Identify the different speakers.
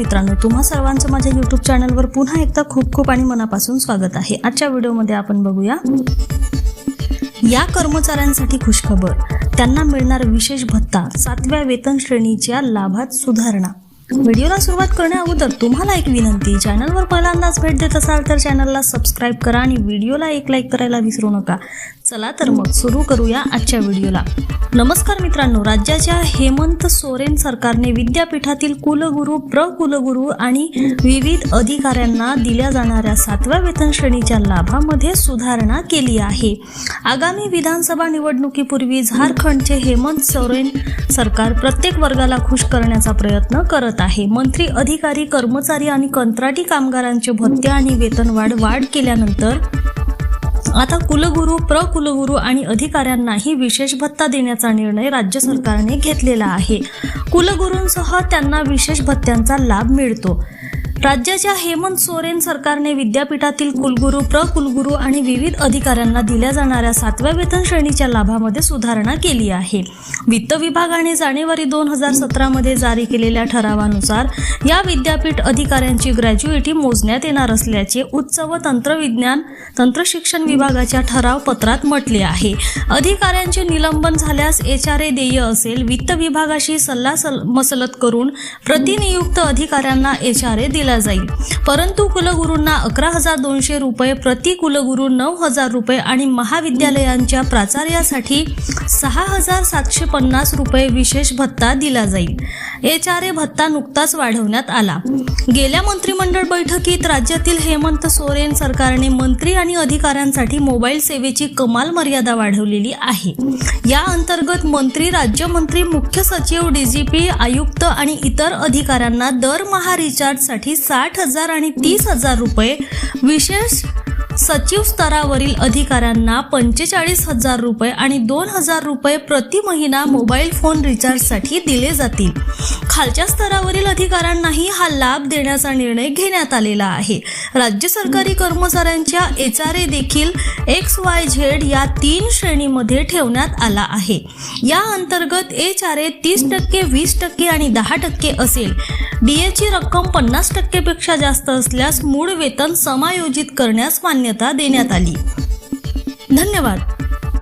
Speaker 1: मित्रांनो तुम्हा सर्वांचं माझ्या यूट्यूब चॅनलवर पुन्हा एकदा खूप खूप आणि मनापासून स्वागत आहे. आजच्या व्हिडिओमध्ये आपण बघूया या कर्मचाऱ्यांसाठी खुशखबर त्यांना मिळणार विशेष भत्ता सातव्या वेतन श्रेणीच्या लाभात सुधारणा. व्हिडिओला सुरुवात करण्या अगोदर तुम्हाला एक विनंती चॅनलवर पहिल्यांदाच भेट देत असाल तर चॅनलला सबस्क्राईब करा आणि व्हिडिओला एक लाईक करायला विसरू नका. चला तर मग सुरू करूया आजच्या व्हिडिओला. नमस्कार मित्रांनो राज्याच्या हेमंत सोरेन सरकारने विद्यापीठातील कुलगुरू प्र कुलगुरू आणि विविध अधिकाऱ्यांना दिल्या जाणाऱ्या सातव्या वेतन श्रेणीच्या लाभामध्ये सुधारणा केली आहे. आगामी विधानसभा निवडणुकीपूर्वी झारखंडचे हेमंत सोरेन सरकार प्रत्येक वर्गाला खुश करण्याचा प्रयत्न करत आहे. मंत्री अधिकारी कर्मचारी आणि कंत्राटी कामगारांचे भत्ते आणि वेतनवाढ वाढ केल्यानंतर आता कुलगुरू प्रकुलगुरू आणि अधिकाऱ्यांनाही विशेष भत्ता देण्याचा निर्णय राज्य सरकारने घेतलेला आहे. कुलगुरूंसह त्यांना विशेष भत्त्यांचा लाभ मिळतो. राज्याच्या हेमंत सोरेन सरकारने विद्यापीठातील कुलगुरू प्र कुलगुरू आणि विविध अधिकाऱ्यांना दिल्या जाणाऱ्या सातव्या वेतन श्रेणीच्या लाभामध्ये सुधारणा केली आहे. वित्त विभागाने जानेवारी दोन हजार सतरामध्ये जारी केलेल्या ठरावानुसार या विद्यापीठ अधिकाऱ्यांची ग्रॅज्युएटी मोजण्यात येणार असल्याचे उच्च व तंत्रविज्ञान तंत्रशिक्षण विभागाच्या ठराव पत्रात म्हटले आहे. अधिकाऱ्यांचे निलंबन झाल्यास एच आर ए देय असेल. वित्त विभागाशी सल्ला सल- मसलत करून प्रतिनियुक्त अधिकाऱ्यांना एच आर ए दिला जाईल. परंतु कुलगुरूंना अकरा हजार दोनशे रुपये प्रति कुलगुरू नऊ हजार रुपये आणि महाविद्यालयांच्या प्राचार्यासाठी सहा हजार सातशे पन्नास रुपये विशेष भत्ता दिला जाईल. एच आर ए भत्ता नुकताच वाढवण्यात आला. गेल्या मंत्रिमंडळ बैठकीत राज्यातील हेमंत सोरेन सरकारने मंत्री आणि अधिकाऱ्यांसाठी मोबाईल सेवेची कमाल मर्यादा वाढवलेली आहे. या अंतर्गत मंत्री राज्यमंत्री मुख्य सचिव डीजीपी आयुक्त आणि इतर अधिकाऱ्यांना दरमहा रिचार्जसाठी साठ हजार आणि तीस हजार रुपये विशेष सचिव स्तरावरील अधिकाऱ्यांना पंचेचाळीस हजार रुपये आणि दोन हजार रुपये प्रति महिना मोबाईल फोन रिचार्जसाठी दिले जातील. खालच्या स्तरावरील अधिकाऱ्यांनाही हा लाभ देण्याचा निर्णय घेण्यात आलेला आहे. राज्य सरकारी कर्मचाऱ्यांच्या एच आर ए देखील एक्स वाय झेड या तीन श्रेणीमध्ये ठेवण्यात आला आहे. या अंतर्गत एच आर ए तीस टक्के वीस टक्के आणि दहा टक्के असेल. डीएची रक्कम पन्नास टक्केपेक्षा जास्त असल्यास मूळ वेतन समायोजित करण्यास मान्यता देण्यात आली. धन्यवाद.